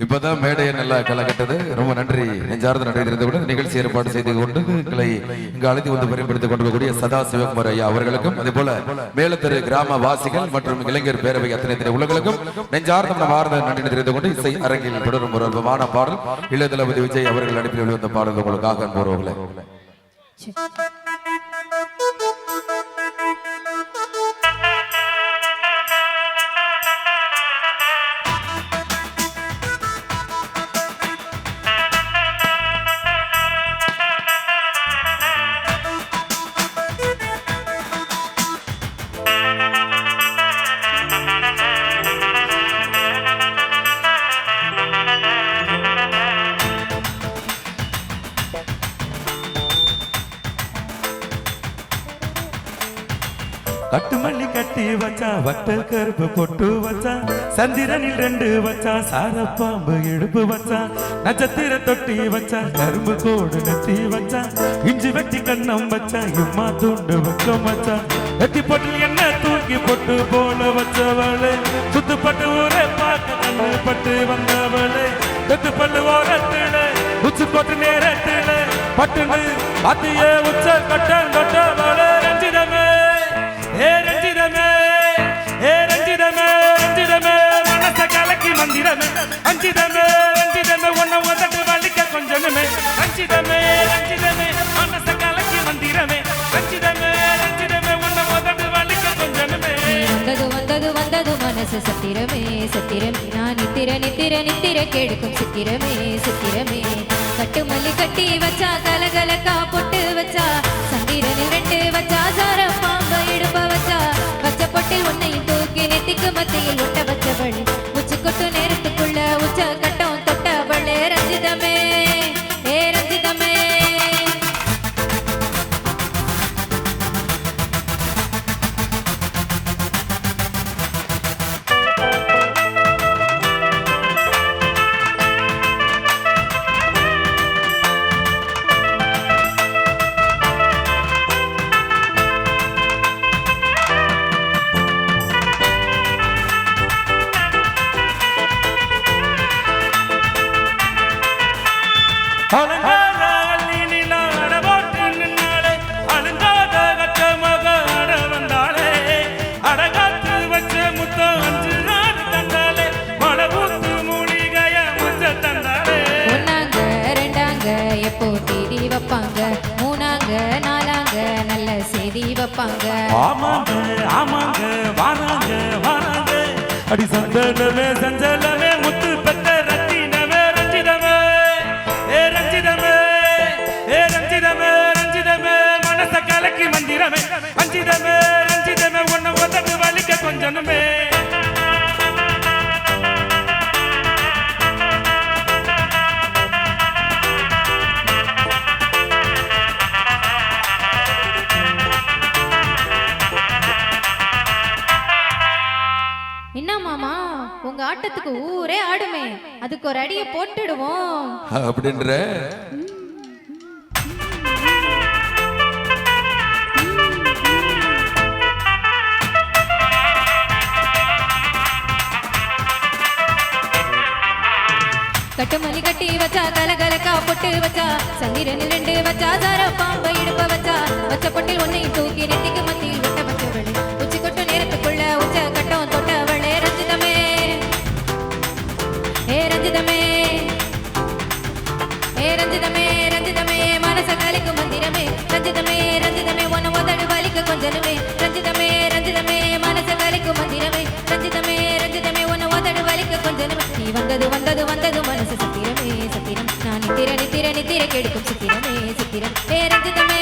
இப்பதான் மேடையை நல்லா கலக்கட்டது. ரொம்ப நன்றி. நெஞ்சார்ந்த நன்றி தெரிந்து நிகழ்ச்சி ஏற்பாடு செய்து கொண்டு எங்களை இங்கு அழைத்து வந்து பயன்படுத்திக் கொண்டிருக்கக்கூடிய சதா சிவகுமார் ஐயா அவர்களுக்கும் அதே போல மேலத்தெரு கிராம வாசிகள் மற்றும் இளைஞர் பேரவை அத்தனை திரை உள்ளங்களுக்கும் நெஞ்சார்ந்த வார்ந்த நன்றி தெரிந்து கொண்டு இசை அரங்கில் தொடரும் ஒரு அற்பமான பாடல் இளைய தளபதி விஜய் அவர்கள் அனுப்பி வெளிவந்த பாடல் உங்களுக்காக அன்புறவுகளை கட்டுமல்லி கட்டி வச்சா வட்ட கருப்பு பொட்டு வச்சா சந்திரனில் ரெண்டு வச்சா சாரப்பாம்பு இடுப்பு வச்சா நட்சத்திர தொட்டி வச்சா கரும்பு கோடு நெத்தி வச்சா இஞ்சி வெட்டி கண்ணம் வச்சா இம்மா துண்டு வெக்கம் வச்சா வெட்டி பொட்டில் என்ன தூக்கி பொட்டு போல வச்சவளே சுத்துப்பட்டு ஊரே பார்க்க கண்ணு பட்டு வந்தவளே தொட்டு பல்லு ஓரத்தில உச்சி போட்டு நேரத்தில பட்டுன்னு பாத்திய உச்ச கட்டம் கட்டவளே வந்தது சத்திரமே சத்திரமே. நான் நித்திர நித்திர நித்திர கெடுக்கும் சித்திரமே சித்திரமே. கட்டு மல்லி கட்டி வச்சா கலகலக்கா பொட்டு வச்சா சந்திரன் ரெண்டு வச்சா சாரம் எப்போ தேதி வைப்பாங்க? மூணாங்க நாலாங்க நல்ல செய்தி வைப்பாங்க. ஆமாங்க ஆமாங்க வாராங்க வாராங்க அடி சந்தனமே சஞ்சலமே கலக்கி மந்திரமே ரஞ்சிதமே ரஞ்சிதமே உன்னை உதட்டு வலிக்க கொஞ்சமே என்ன மாமா உங்க ஆட்டத்துக்கு ஊரே ஆடுமே. அதுக்கு ஒரு அடியை போட்டுடுவோம். அப்படின்ற? கட்டுமணி கட்டி வச்சா கலகலக்கா பொட்டு வச்சா சந்திரனில் ரெண்டு வச்சா தர பாம்பை இடுப்ப வச்சா வச்ச பொட்டில் ஒன்னை தூக்கி நெத்திக்கு சித்திரம் பேரஞ்சு தமிழ்